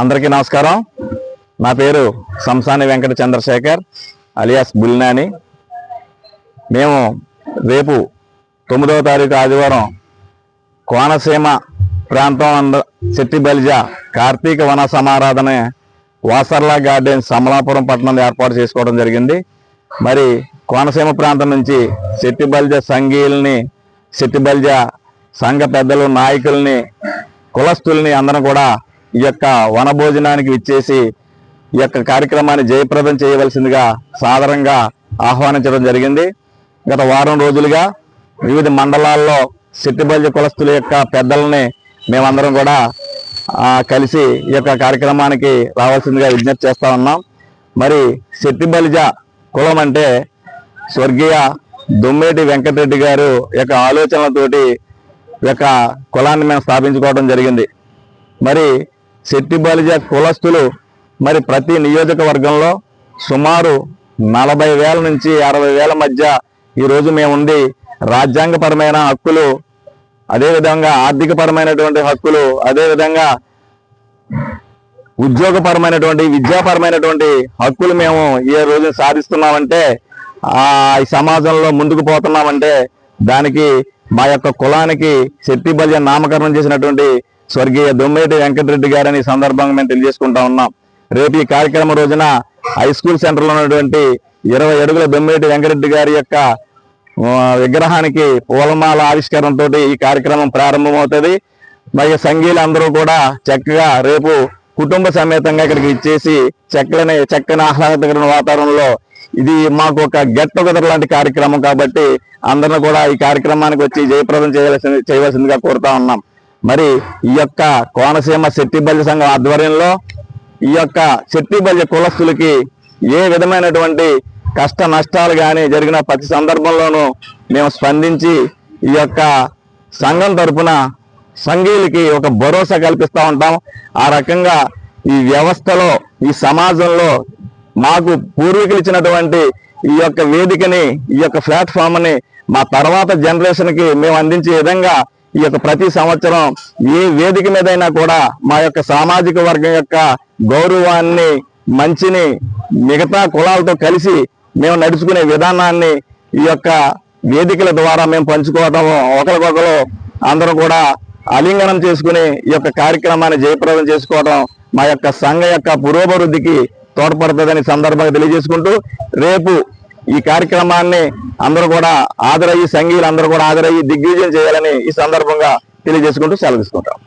అందరికీ నమస్కారం. నా పేరు సంసాని వెంకట చంద్రశేఖర్ అలియాస్ బుల్నాని. మేము రేపు తొమ్మిదవ తారీఖు ఆదివారం కోనసీమ ప్రాంతం అంద చెట్టిబలిజ కార్తీక వన సమారాధన వాసర్లా గార్డెన్ సమలాపురం పట్టణంలో ఏర్పాటు చేసుకోవడం జరిగింది. మరి కోనసీమ ప్రాంతం నుంచి చెట్టిబలిజ సంఘీయుల్ని చెట్టిబలిజ సంఘ పెద్దలు నాయకుల్ని కులస్తుల్ని అందరం కూడా ఈ యొక్క వన భోజనానికి విచ్చేసి ఈ యొక్క కార్యక్రమాన్ని జయప్రదం చేయవలసిందిగా సాధారణంగా ఆహ్వానించడం జరిగింది. గత వారం రోజులుగా వివిధ మండలాల్లో సిట్టిబల్జ కులస్తుల యొక్క పెద్దల్ని మేమందరం కూడా కలిసి ఈ యొక్క కార్యక్రమానికి రావాల్సిందిగా విజ్ఞప్తి చేస్తా ఉన్నాం. మరి సిట్టిబలిజ కులం అంటే స్వర్గీయ దుమ్మేటి వెంకటరెడ్డి గారు యొక్క ఆలోచనలతోటి ఈ యొక్క కులాన్ని మేము స్థాపించుకోవడం జరిగింది. మరి శెట్టి బలిజ కులస్తులు మరి ప్రతి నియోజకవర్గంలో సుమారు నలభై వేల నుంచి అరవై వేల మధ్య ఈ రోజు మేము రాజ్యాంగపరమైన హక్కులు అదేవిధంగా ఆర్థికపరమైనటువంటి హక్కులు అదేవిధంగా ఉద్యోగపరమైనటువంటి విద్యాపరమైనటువంటి హక్కులు మేము ఏ రోజు సాధిస్తున్నామంటే ఆ ఈ సమాజంలో ముందుకు పోతున్నామంటే దానికి మా యొక్క కులానికి శక్తి బల్య నామకరణం చేసినటువంటి స్వర్గీయ దొమ్మేటి వెంకటరెడ్డి గారని సందర్భంగా మేము తెలియజేసుకుంటా ఉన్నాం. రేపు ఈ కార్యక్రమం రోజున హై స్కూల్ సెంటర్లో ఉన్నటువంటి ఇరవై అడుగుల దొమ్మేటి వెంకటరెడ్డి గారి యొక్క విగ్రహానికి పూలమాల ఆవిష్కరణతో ఈ కార్యక్రమం ప్రారంభమవుతుంది. మరియు సంఘీయులు అందరూ కూడా చక్కగా రేపు కుటుంబ సమేతంగా ఇక్కడికి ఇచ్చేసి చక్కని చక్కని ఆహ్లాదకరమైన వాతావరణంలో ఇది మాకు ఒక గెట్ టుగెదర్ లాంటి కార్యక్రమం కాబట్టి అందరిని కూడా ఈ కార్యక్రమానికి వచ్చి జయప్రదం చేయవలసింది చేయవలసిందిగా కోరుతా ఉన్నాం. మరి ఈ యొక్క కోనసీమ శెట్టిబల్లి సంఘం ఆధ్వర్యంలో ఈ యొక్క శెట్టిబల్లి కులస్తులకి ఏ విధమైనటువంటి కష్ట నష్టాలు కానీ జరిగిన ప్రతి సందర్భంలోనూ మేము స్పందించి ఈ యొక్క సంఘం తరపున సంఘీయులకి ఒక భరోసా కల్పిస్తూ ఉంటాం. ఆ రకంగా ఈ వ్యవస్థలో ఈ సమాజంలో మాకు పూర్వీకులు ఇచ్చినటువంటి ఈ యొక్క వేదికని ఈ యొక్క ప్లాట్ఫామ్ని మా తర్వాత జనరేషన్కి మేము అందించే విధంగా ఈ యొక్క ప్రతి సంవత్సరం ఏ వేదిక మీదైనా కూడా మా యొక్క సామాజిక వర్గం యొక్క గౌరవాన్ని మంచిని మిగతా కులాలతో కలిసి మేము నడుచుకునే విధానాన్ని ఈ యొక్క వేదికల ద్వారా మేము పంచుకోవటం ఒకరికొకరు అందరూ కూడా ఆలింగనం చేసుకుని ఈ యొక్క కార్యక్రమాన్ని జయప్రదం చేసుకోవడం మా యొక్క సంఘ యొక్క పురోభివృద్ధికి తోడ్పడుతుందని సందర్భంగా తెలియజేసుకుంటూ రేపు ఈ కార్యక్రమాన్ని అందరూ కూడా హాజరయ్యి సంఘీయులు అందరూ కూడా హాజరయ్యి దిగ్విజయం చేయాలని ఈ సందర్భంగా తెలియజేసుకుంటూ సెలవు తీసుకుంటాం